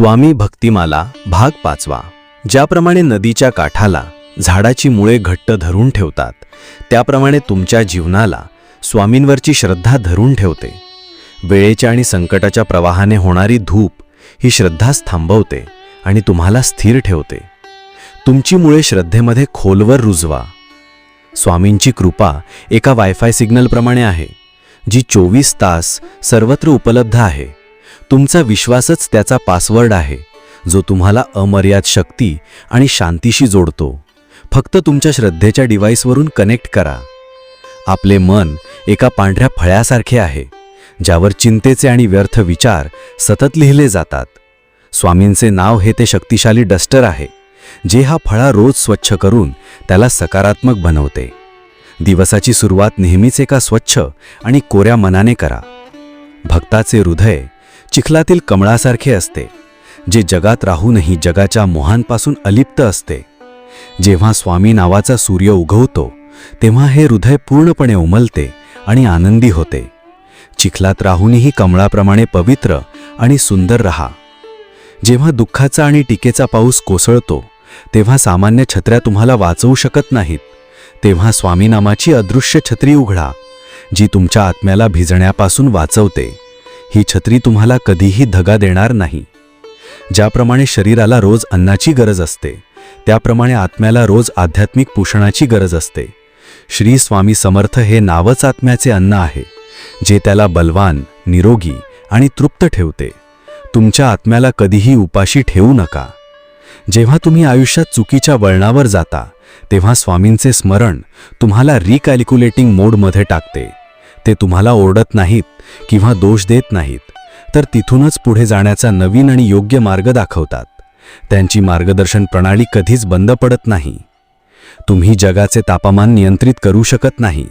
स्वामी भक्तिमाला भाग पाचवा. ज्याप्रमाणे नदीच्या काठाला झाडाची मुळे घट्ट धरून ठेवतात त्याप्रमाणे तुमच्या जीवनाला स्वामींवरची श्रद्धा धरून ठेवते. वेळेच्या आणि संकटाच्या प्रवाहाने होणारी धूप ही श्रद्धाच थांबवते आणि तुम्हाला स्थिर ठेवते. तुमची मुळे श्रद्धेमध्ये खोलवर रुजवा. स्वामींची कृपा एका वायफाय सिग्नलप्रमाणे आहे जी चोवीस तास सर्वत्र उपलब्ध आहे. तुमचा विश्वासच त्याचा पासवर्ड आहे जो तुम्हाला अमर्याद शक्ती आणि शांतीशी जोडतो. फक्त तुमच्या श्रद्धेच्या डिव्हाइसवरून कनेक्ट करा. आपले मन एका पांढऱ्या फळ्यासारखे आहे ज्यावर चिंतेचे आणि व्यर्थ विचार सतत लिहिले जातात. स्वामींचे नाव हे ते शक्तिशाली डस्टर आहे जे हा फळा रोज स्वच्छ करून त्याला सकारात्मक बनवते. दिवसाची सुरुवात नेहमीच एका स्वच्छ आणि कोऱ्या मनाने करा. भक्ताचे हृदय चिखलातील कमळासारखे असते जे जगात राहूनही जगाच्या मोहांपासून अलिप्त असते. जेव्हा स्वामी नावाचा सूर्य उगवतो तेव्हा हे हृदय पूर्णपणे उमलते आणि आनंदी होते. चिखलात राहूनही कमळाप्रमाणे पवित्र आणि सुंदर रहा. जेव्हा दुःखाचा आणि टीकेचा पाऊस कोसळतो तेव्हा सामान्य छत्र्या तुम्हाला वाचवू शकत नाहीत. तेव्हा स्वामीनामाची अदृश्य छत्री उघडा जी तुमच्या आत्म्याला भिजण्यापासून वाचवते. ही छत्री तुम्हाला कधीही धगा देणार नाही. ज्याप्रमाणे शरीराला रोज अन्नाची गरज असते त्याप्रमाणे आत्म्याला रोज आध्यात्मिक पोषणाची गरज असते. श्री स्वामी समर्थ हे नावच आत्म्याचे अन्न आहे जे त्याला बलवान निरोगी आणि तृप्त ठेवते. तुमच्या आत्म्याला कधीही उपाशी ठेवू नका. जेव्हा तुम्ही आयुष्यात चुकीच्या वळणावर जाता तेव्हा स्वामींचे स्मरण तुम्हाला रिकॅल्क्युलेटिंग मोडमध्ये टाकते. ते तुम्हाला ओरडत नाहीत किंवा दोष देत नाहीत तर तिथूनच पुढे जाण्याचा नवीन आणि योग्य मार्ग दाखवतात. त्यांची मार्गदर्शन प्रणाली कधीच बंद पडत नाही. तुम्ही जगाचे तापमान नियंत्रित करू शकत नाही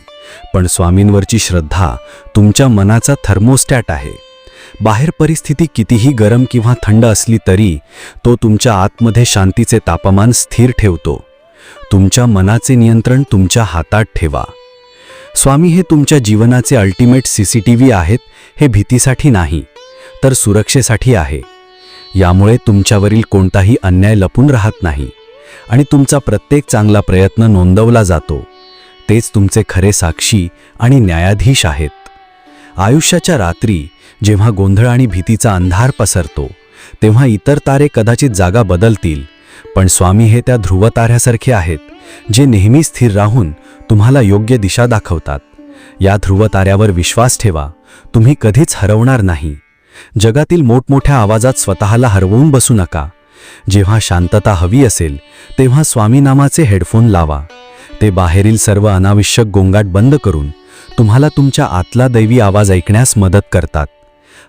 पण स्वामींवरची श्रद्धा तुमच्या मनाचा थर्मोस्टॅट आहे. बाहेर परिस्थिती कितीही गरम किंवा थंड असली तरी तो तुमच्या आतमध्ये शांतीचे तापमान स्थिर ठेवतो. तुमच्या मनाचे नियंत्रण तुमच्या हातात ठेवा. स्वामी हे तुमच्या जीवनाचे अल्टिमेट सीसीटीव्ही आहेत हे भीतीसाठी नाही तर सुरक्षेसाठी आहे. यामुळे तुमच्यावरील कोणताही अन्याय लपून राहत नाही आणि तुमचा प्रत्येक चांगला प्रयत्न नोंदवला जातो. तेच तुमचे खरे साक्षी आणि न्यायाधीश आहेत. आयुष्याच्या रात्री जेव्हा गोंधळ आणि भीतीचा अंधार पसरतो तेव्हा इतर तारे कदाचित जागा बदलतील पण स्वामी हे त्या ध्रुवताऱ्यासारखे आहेत जे नेहमी स्थिर राहून तुम्हाला योग्य दिशा दाखवतात. या ध्रुवताऱ्यावर विश्वास ठेवा. तुम्ही कधीच हरवणार नाही. जगातील मोठमोठ्या आवाजात स्वतःला हरवून बसू नका. जेव्हा शांतता हवी असेल तेव्हा स्वामीनामाचे हेडफोन लावा. ते बाहेरील सर्व अनावश्यक गोंगाट बंद करून तुम्हाला तुमच्या आतला दैवी आवाज ऐकण्यास मदत करतात.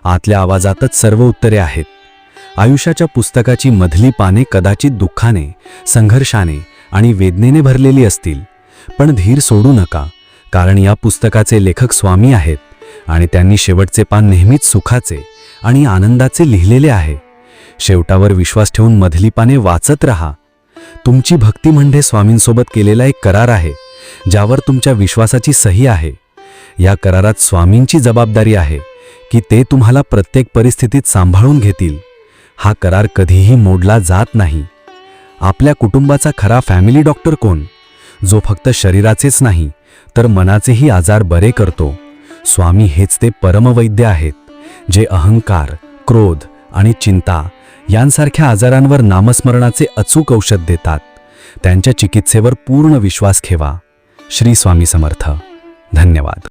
आतल्या आवाजातच सर्व उत्तरे आहेत. आयुष्याच्या पुस्तकाची मधली पाने कदाचित दुःखाने संघर्षाने आणि वेदनेने भरलेली असतील. पण धीर सोडू नका कारण या पुस्तकाचे लेखक स्वामी आहेत आणि त्यांनी शेवटचे पान नेहमीच सुखाचे आणि आनंदाचे लिहिलेले आहे. शेवटावर विश्वास ठेवून मधली पाने वाचत राहा. तुमची भक्ती म्हणजे स्वामींसोबत केलेला एक करार आहे ज्यावर तुमच्या विश्वासाची सही आहे. या करारात स्वामींची जबाबदारी आहे की ते तुम्हाला प्रत्येक परिस्थितीत सांभाळून घेतील. हा करार कधीही मोडला जात नाही. आपल्या कुटुंबाचा खरा फॅमिली डॉक्टर कोण? जो फक्त शरीराचेच नाही तर मनाचेही आजार बरे करतो. स्वामी हेच ते परमवैद्य आहेत जे अहंकार क्रोध आणि चिंता यांसारख्या आजारांवर नामस्मरणाचे अचूक औषध देतात. त्यांच्या चिकित्सेवर पूर्ण विश्वास ठेवा. श्री स्वामी समर्थ. धन्यवाद.